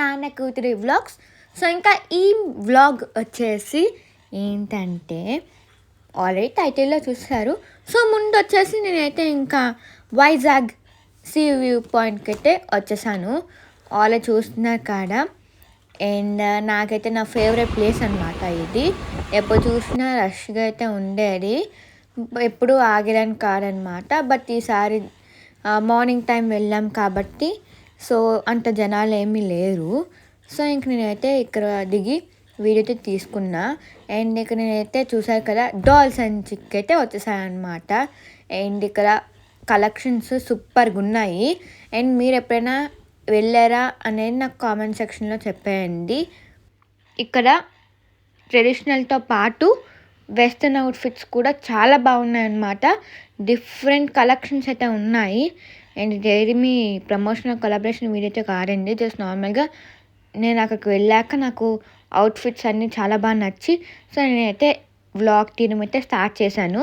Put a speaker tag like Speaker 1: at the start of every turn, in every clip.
Speaker 1: నాన్న కూతురి vlogs. So ఇంకా ఈ వ్లాగ్ వచ్చేసి ఏంటంటే ఆల్రెడీ టైటిల్లో చూస్తారు సో ముందు వచ్చేసి నేనైతే ఇంకా వైజాగ్ సీ వ్యూ పాయింట్కి అయితే వచ్చేసాను. ఆల్రెడీ చూస్తున్నారు కాడ. అండ్ నాకైతే నా ఫేవరెట్ ప్లేస్ అనమాట ఇది. ఎప్పుడు చూసినా రష్గా అయితే ఉండేది. ఎప్పుడు ఆగేదాన్ని కాదనమాట బట్ ఈసారి మార్నింగ్ టైం వెళ్ళాం కాబట్టి సో అంత జనాలు ఏమీ లేరు. సో ఇంక నేనైతే ఇక్కడ దిగి వీడియో అయితే తీసుకున్నా. అండ్ ఇక్కడ నేనైతే చూసాను కదా డాల్స్ అండ్ చిక్ అయితే వచ్చేసాయన్నమాట. అండ్ ఇక్కడ కలెక్షన్స్ సూపర్గా ఉన్నాయి. అండ్ మీరు ఎప్పుడైనా వెళ్ళారా అనేది నాకు కామెంట్ సెక్షన్లో చెప్పేయండి. ఇక్కడ ట్రెడిషనల్తో పాటు వెస్ట్రన్ అవుట్ఫిట్స్ కూడా చాలా బాగున్నాయి అన్నమాట డిఫరెంట్ కలెక్షన్స్ అయితే ఉన్నాయి. అండ్ డైరీ మీ ప్రమోషనల్ కొలాబరేషన్ వీడియో అయితే కాదండి. జస్ట్ నార్మల్గా నేను అక్కడికి వెళ్ళాక నాకు అవుట్ఫిట్స్ అన్నీ చాలా బాగా నచ్చి సో నేనైతే వ్లాగ్ తీయడం అయితే స్టార్ట్ చేశాను.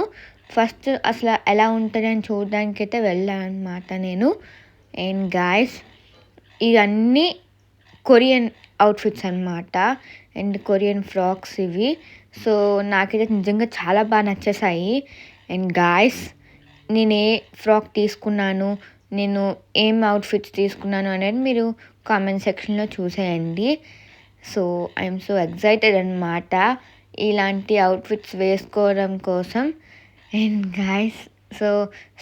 Speaker 1: ఫస్ట్ అసలు ఎలా ఉంటుంది అని చూడడానికి అయితే వెళ్ళాను అనమాట నేను. అండ్ గాయస్ ఇవన్నీ కొరియన్ అవుట్ఫిట్స్ అనమాట అండ్ కొరియన్ ఫ్రాక్స్ ఇవి. సో నాకైతే నిజంగా చాలా బాగా నచ్చేసాయి అండ్ గాయస్ నేను ఏ ఫ్రాక్ తీసుకున్నాను. నేను ఏం అవుట్ఫిట్స్ తీసుకున్నాను అనేది మీరు కామెంట్ సెక్షన్లో చూసేయండి. సో ఐఎమ్ సో ఎగ్జైటెడ్ అనమాట ఇలాంటి అవుట్ఫిట్స్ వేసుకోవడం కోసం. అండ్ గాయస్ సో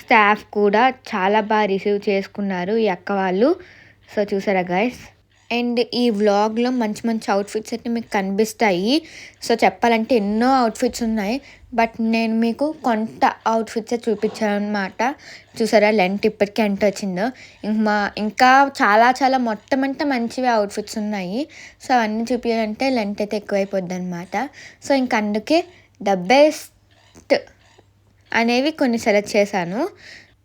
Speaker 1: స్టాఫ్ కూడా చాలా బాగా రిసీవ్ చేసుకున్నారు ఈ అక్క వాళ్ళు. సో చూసారా గాయస్ అండ్ ఈ వ్లాగ్లో మంచి మంచి అవుట్ఫిట్స్ అయితే మీకు కనిపిస్తాయి. సో చెప్పాలంటే ఎన్నో అవుట్ఫిట్స్ ఉన్నాయి. బట్ నేను మీకు కొంత అవుట్ఫిట్సే చూపించాను అనమాట చూసారా? లెంత్ ఇప్పటికీ ఎంత వచ్చిందో. మా ఇంకా చాలా చాలా మొత్తం అంతా మంచివి అవుట్ఫిట్స్ ఉన్నాయి. సో అవన్నీ చూపించాలంటే లెంత్ అయితే ఎక్కువైపోద్ది అనమాట సో ఇంక అందుకే ద బెస్ట్ అనేవి కొన్ని సెలెక్ట్ చేశాను.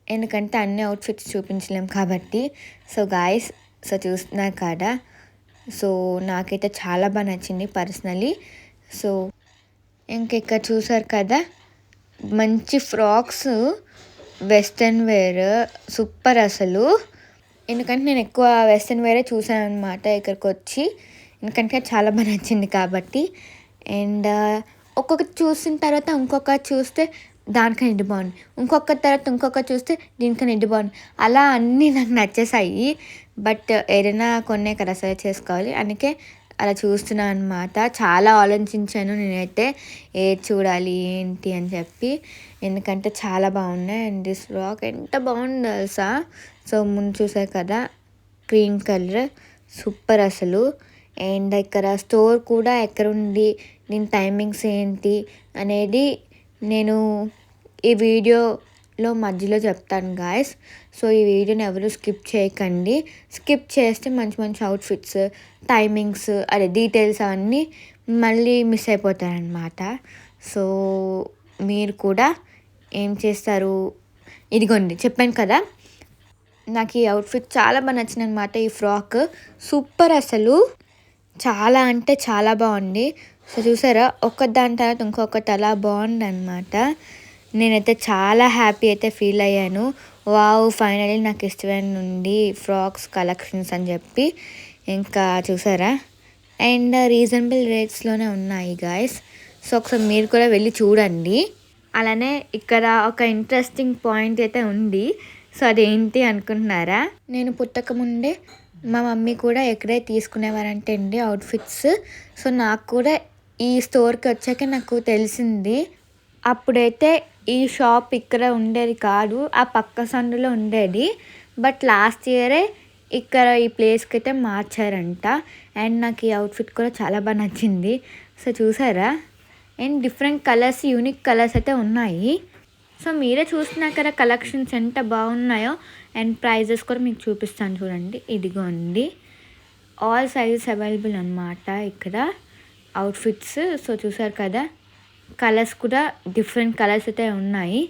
Speaker 1: ఎందుకంటే అన్ని అవుట్ఫిట్స్ చూపించలేం కాబట్టి. సో గాయస్ సో చూస్తున్నారు కదా? సో నాకైతే చాలా బాగా నచ్చింది పర్సనలీ సో ఇంక ఇక్కడ చూసారు కదా? మంచి ఫ్రాక్స్ వెస్ట్రన్ వేర్ సూపర్ అసలు. ఎందుకంటే నేను ఎక్కువ వెస్ట్రన్ వేరే చూసాను అనమాట ఇక్కడికి వచ్చి ఎందుకంటే చాలా బాగా నచ్చింది కాబట్టి. అండ్ ఒక్కొక్కటి చూసిన తర్వాత ఇంకొకటి చూస్తే దానికని ఇది బాగుంది. ఇంకొక తర్వాత ఇంకొక చూస్తే దీనికని ఇది బాగుంది. అలా అన్నీ నాకు నచ్చేసాయి. బట్ ఏదైనా కొన్నే కదా సెలెక్ట్ చేసుకోవాలి. అందుకే అలా చూస్తున్నాను అనమాట చాలా ఆలోచించాను నేనైతే ఏది చూడాలి ఏంటి అని చెప్పి. ఎందుకంటే చాలా బాగున్నాయి అండ్ దిస్ రాక్ ఎంత బాగుంది తెలుసా? సో ముందు చూసారు కదా గ్రీన్ కలర్ సూపర్ అసలు. అండ్ ఇక్కడ స్టోర్ కూడా ఎక్కడ ఉంది దీని టైమింగ్స్ ఏంటి అనేది నేను ఈ వీడియో లో మధ్యలో చెప్తాను గాయస్ సో ఈ వీడియోని ఎవరు స్కిప్ చేయకండి. స్కిప్ చేస్తే మంచి మంచి అవుట్ఫిట్స్ టైమింగ్స్ అదే డీటెయిల్స్ అవన్నీ మళ్ళీ మిస్ అయిపోతారనమాట సో మీరు కూడా ఏం చేస్తారు? ఇదిగోండి చెప్పాను కదా. నాకు ఈ అవుట్ఫిట్ చాలా బాగా నచ్చింది అనమాట ఈ ఫ్రాక్ సూపర్ అసలు. చాలా అంటే చాలా బాగుంది. సో చూసారా? ఒక్క దాని తర్వాత ఇంకొకటి అలా బాగుంది అనమాట నేనైతే చాలా హ్యాపీ అయితే ఫీల్ అయ్యాను. వావ్ ఫైనలీ నాకు ఇష్టమైన నుండి ఫ్రాక్స్ కలెక్షన్స్ అని చెప్పి. ఇంకా చూసారా? అండ్ రీజనబుల్ రేట్స్లోనే ఉన్నాయి గాయస్. సో ఒకసారి మీరు కూడా వెళ్ళి చూడండి. అలానే ఇక్కడ ఒక ఇంట్రెస్టింగ్ పాయింట్ అయితే ఉంది. సో అదేంటి అనుకుంటున్నారా? నేను పుట్టక ముందే మా మమ్మీ కూడా ఎక్కడే తీసుకునేవారంటే అండి అవుట్ఫిట్స్ సో నాకు కూడా ఈ స్టోర్కి వచ్చాక నాకు తెలిసింది. అప్పుడైతే ఈ షాప్ ఇక్కడ ఉండేది కాదు ఆ పక్క సందులో ఉండేది. బట్ లాస్ట్ ఇయరే ఇక్కడ ఈ ప్లేస్కి అయితే మార్చారంట. అండ్ నాకు ఈ అవుట్ఫిట్ కూడా చాలా బాగా నచ్చింది. సో చూసారా? And different colours unique colours అయితే ఉన్నాయి. సో మీరే చూస్తున్నా కదా కలెక్షన్స్ ఎంత బాగున్నాయో. అండ్ ప్రైజెస్ కూడా మీకు చూపిస్తాను చూడండి. ఇదిగోండి. ఆల్ సైజెస్ అవైలబుల్ అనమాట ఇక్కడ. అవుట్ఫిట్స్ సో చూసారు కదా? కలర్స్ కూడా డిఫరెంట్ కలర్స్ అయితే ఉన్నాయి.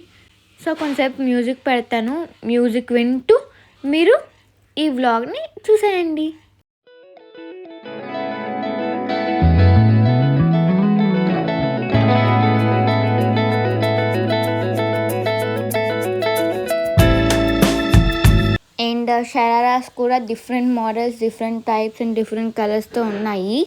Speaker 1: సో కొంతసేపు మ్యూజిక్ పెడతాను. మ్యూజిక్ వింటూ మీరు ఈ వ్లాగ్ని చూసేయండి. అండ్ షరారాస్ కూడా different models different types and different కలర్స్తో ఉన్నాయి.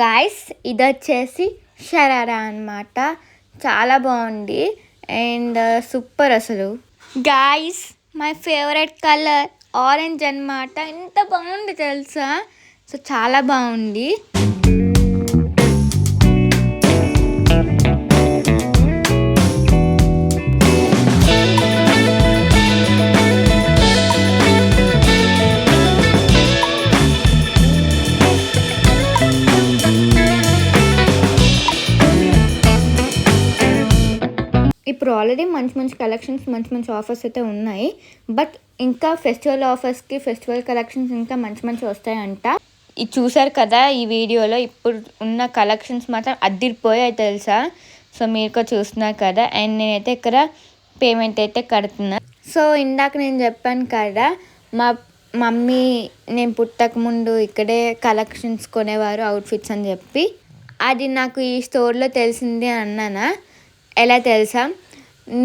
Speaker 1: గాయస్ ఇది వచ్చేసి షరారా అనమాట చాలా బాగుంది. అండ్ uh, సూపర్ అసలు. Guys my favourite colour orange అన్నమాట. ఎంత బాగుంది తెలుసా? సో చాలా బాగుంది. ఇప్పుడు ఆల్రెడీ మంచి మంచి కలెక్షన్స్ మంచి మంచి ఆఫర్స్ అయితే ఉన్నాయి. బట్ ఇంకా ఫెస్టివల్ ఆఫర్స్కి ఫెస్టివల్ కలెక్షన్స్ ఇంకా మంచి మంచి వస్తాయంట. ఇది చూసారు కదా ఈ వీడియోలో ఇప్పుడు ఉన్న కలెక్షన్స్ మాత్రం అద్దిరిపోయాయి తెలుసా? సో మీరు కూడా చూస్తున్నారు కదా. అండ్ నేనైతే ఇక్కడ పేమెంట్ అయితే కడుతున్నా. సో ఇందాక నేను చెప్పాను కదా మా మమ్మీ నేను పుట్టక ముందు ఇక్కడే కలెక్షన్స్ కొనేవారు అవుట్ఫిట్స్ అని చెప్పి. అది నాకు ఈ స్టోర్లో తెలిసింది అన్నానా? ఎలా తెలుసా?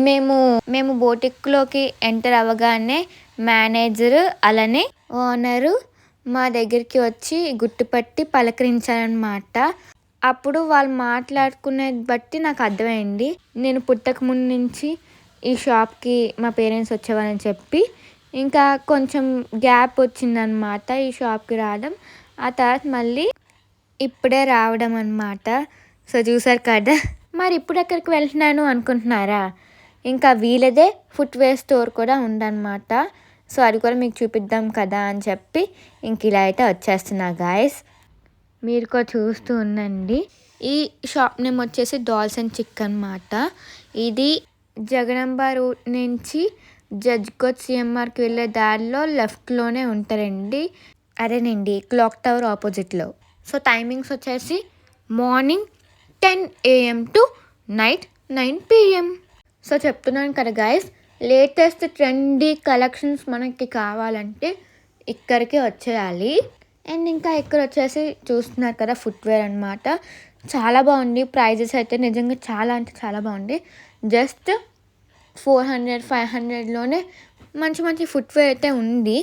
Speaker 1: మేము మేము బోటిక్లోకి ఎంటర్ అవ్వగానే మేనేజర్ అలానే ఓనరు మా దగ్గరికి వచ్చి గుర్తుపట్టి పలకరించారనమాట అప్పుడు వాళ్ళు మాట్లాడుకునేది బట్టి నాకు అర్థమైంది. నేను పుట్టక ముందు నుంచి ఈ షాప్కి మా పేరెంట్స్ వచ్చేవాళ్ళని చెప్పి ఇంకా కొంచెం గ్యాప్ వచ్చిందనమాట ఈ షాప్కి రావడం. ఆ తర్వాత మళ్ళీ ఇప్పుడే రావడం అనమాట సో చూసారు కదా. మరి ఇప్పుడు ఎక్కడికి వెళ్తున్నాను అనుకుంటున్నారా? ఇంకా వీలదే ఫుట్వేర్ స్టోర్ కూడా ఉందన్నమాట. సో అది కూడా మీకు చూపిద్దాం కదా అని చెప్పి ఇంక ఇలా అయితే వచ్చేస్తున్నా గాయస్ మీరు కూడా చూస్తూ ఉండండి. ఈ షాప్ నేమ్ వచ్చేసి డాల్స్ అండ్ చిక్ అనమాట ఇది జగనంబ రూట్ నుంచి జడ్జ్కోట్ సిఎంఆర్కి వెళ్ళే దారిలో లెఫ్ట్లోనే ఉంటారండి. అదేనండి క్లాక్ టవర్ ఆపోజిట్లో సో టైమింగ్స్ వచ్చేసి morning ten AM to night nine PM so చెప్తున్నాను కదా గాయస్ లేటెస్ట్ ట్రెండీ కలెక్షన్స్ మనకి కావాలంటే ఇక్కడికి వచ్చేయాలి. అండ్ ఇంకా ఇక్కడ వచ్చేసి చూస్తున్నారు కదా ఫుట్వేర్ అనమాట చాలా బాగుంది. ప్రైజెస్ అయితే నిజంగా చాలా అంటే చాలా బాగుంది. జస్ట్ ఫోర్ హండ్రెడ్ ఫైవ్ హండ్రెడ్లోనే మంచి మంచి ఫుట్వేర్ అయితే ఉంది.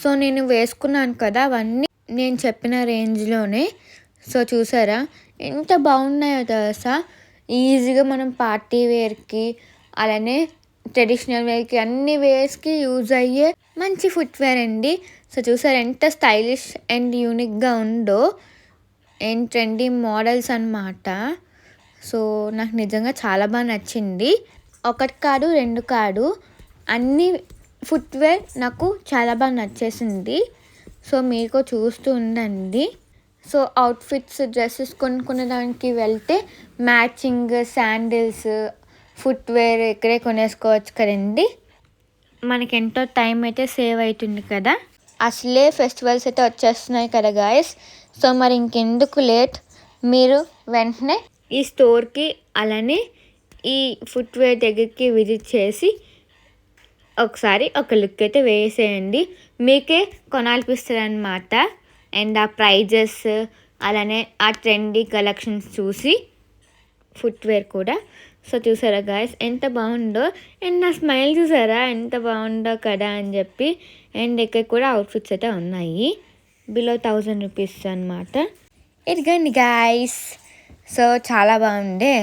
Speaker 1: సో నేను వేసుకున్నాను కదా అవన్నీ. నేను చెప్పిన రేంజ్లోనే సో చూసారా? ఎంత బాగున్నాయో తెలుసా? ఈజీగా మనం పార్టీ వేర్కి అలానే ట్రెడిషనల్ వేర్కి అన్ని వేర్స్కి యూజ్ అయ్యే మంచి ఫుట్వేర్ అండి. సో చూసారు ఎంత స్టైలిష్ అండ్ యూనిక్గా ఉందో అండ్ ట్రెండీ మోడల్స్ అనమాట సో నాకు నిజంగా చాలా బాగా నచ్చింది. ఒకటి కాదు రెండు కాదు అన్ని ఫుట్వేర్ నాకు చాలా బాగా నచ్చేసింది. సో మీకు చూస్తూ ఉండండి. సో అవుట్ఫిట్స్ డ్రెస్సెస్ కొనుక్కునే దానికి వెళ్తే మ్యాచింగ్ శాండిల్స్ ఫుట్వేర్ ఇక్కడే కొనేసుకోవచ్చు కదండి. మనకి ఎంతో టైం అయితే సేవ్ అవుతుంది కదా. అసలే ఫెస్టివల్స్ అయితే వచ్చేస్తున్నాయి కదా గాయస్. సో మరి ఇంకెందుకు లేట్? మీరు వెంటనే ఈ స్టోర్కి అలానే ఈ ఫుట్వేర్ దగ్గరికి విజిట్ చేసి ఒకసారి ఒక లుక్ అయితే వేసేయండి. మీకే కొనాలనిపిస్తుంది అండ్ ఆ ప్రైజెస్ అలానే ఆ ట్రెండీ కలెక్షన్స్ చూసి ఫుట్వేర్ కూడా సో చూసారా గాయస్ ఎంత బాగుందో అండ్ నా స్మైల్ చూసారా ఎంత బాగుందో కదా అని చెప్పి అండ్ ఇక్కడ కూడా అవుట్ఫిట్స్ అయితే ఉన్నాయి. బిలో థౌజండ్ రూపీస్ అనమాట ఇదిగండి గాయస్ సో చాలా బాగుండే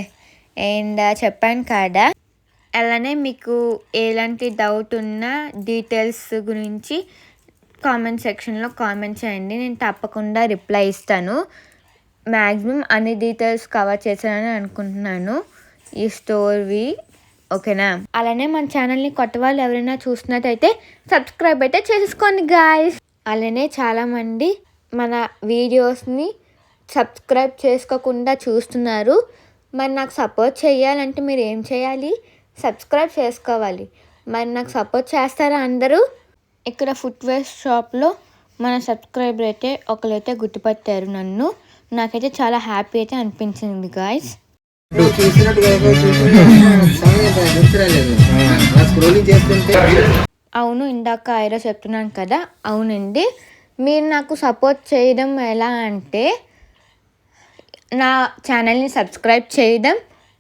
Speaker 1: అండ్ చెప్పాను కదా అలానే మీకు ఎలాంటి డౌట్ ఉన్నా డీటెయిల్స్ గురించి కామెంట్ సెక్షన్లో కామెంట్ చేయండి. నేను తప్పకుండా రిప్లై ఇస్తాను. మ్యాక్సిమం అన్ని డీటెయిల్స్ కవర్ చేశానని అనుకుంటున్నాను. ఈ స్టోరీ ఓకేనా? అలానే మన ఛానల్ని కొత్త వాళ్ళు ఎవరైనా చూసినట్టయితే సబ్స్క్రైబ్ అయితే చేసుకోండి గాయస్ అలానే చాలామంది మన వీడియోస్ని సబ్స్క్రైబ్ చేసుకోకుండా చూస్తున్నారు. మరి నాకు సపోర్ట్ చేయాలంటే మీరు ఏం చేయాలి? సబ్స్క్రైబ్ చేసుకోవాలి. మరి నాకు సపోర్ట్ చేస్తారా అందరూ? ఇక్కడ ఫుట్వేర్ షాప్లో మన సబ్స్క్రైబర్ అయితే ఒకరైతే గుర్తుపట్టారు నన్ను. నాకైతే చాలా హ్యాపీ అయితే అనిపించింది గాయస్ అవును ఇందాక ఐరా చెప్తున్నాను కదా. అవునండి. మీరు నాకు సపోర్ట్ చేయడం ఎలా అంటే నా ఛానల్ని సబ్స్క్రైబ్ చేయడం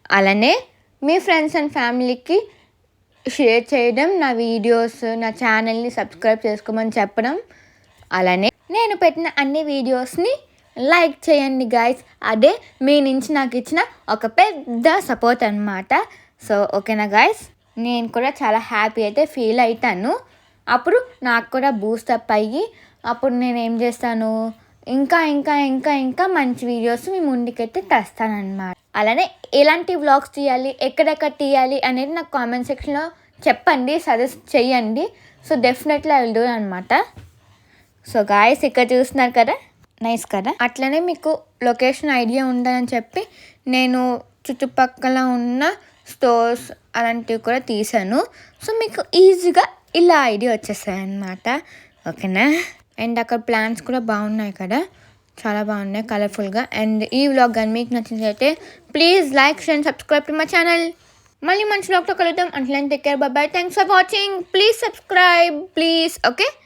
Speaker 1: అలానే మీ ఫ్రెండ్స్ అండ్ ఫ్యామిలీకి షేర్ చేయడం నా వీడియోస్ నా ఛానల్ని సబ్స్క్రైబ్ చేసుకోమని చెప్పడం అలానే నేను పెట్టిన అన్ని వీడియోస్ని లైక్ చేయండి గాయస్ అదే మీ నుంచి నాకు ఇచ్చిన ఒక పెద్ద సపోర్ట్ అనమాట సో ఓకేనా గాయస్ నేను కూడా చాలా హ్యాపీ అయితే ఫీల్ అవుతాను అప్పుడు నాకు కూడా బూస్టప్ అయ్యి అప్పుడు నేను ఏం చేస్తాను? ఇంకా ఇంకా ఇంకా ఇంకా మంచి వీడియోస్ మీ ముందుకైతే తెస్తానమాట అలానే ఎలాంటి వ్లాగ్స్ తీయాలి ఎక్కడెక్కడ తీయాలి అనేది నాకు కామెంట్ సెక్షన్లో చెప్పండి సజెస్ట్ చేయండి. So definitely I will do అనమాట సో గాయస్ ఇక్కడ చూస్తున్నారు కదా? నైస్ కదా? అట్లనే మీకు లొకేషన్ ఐడియా ఉందని చెప్పి నేను చుట్టుపక్కల ఉన్న స్టోర్స్ అలాంటివి కూడా తీసాను సో మీకు ఈజీగా ఇలా ఐడియా వచ్చేస్తాయి అన్నమాట ఓకేనా? అండ్ అక్కడ ప్లాన్స్ కూడా బాగున్నాయి కదా? చాలా బాగున్నాయి కలర్ఫుల్గా. అండ్ ఈ వ్లాగ్ కానీ మీకు నచ్చినట్లయితే please like share subscribe to my channel. మళ్ళీ మంచి వ్లాగ్తో కలుద్దాం. అంటే take care bye thanks for watching please subscribe please okay?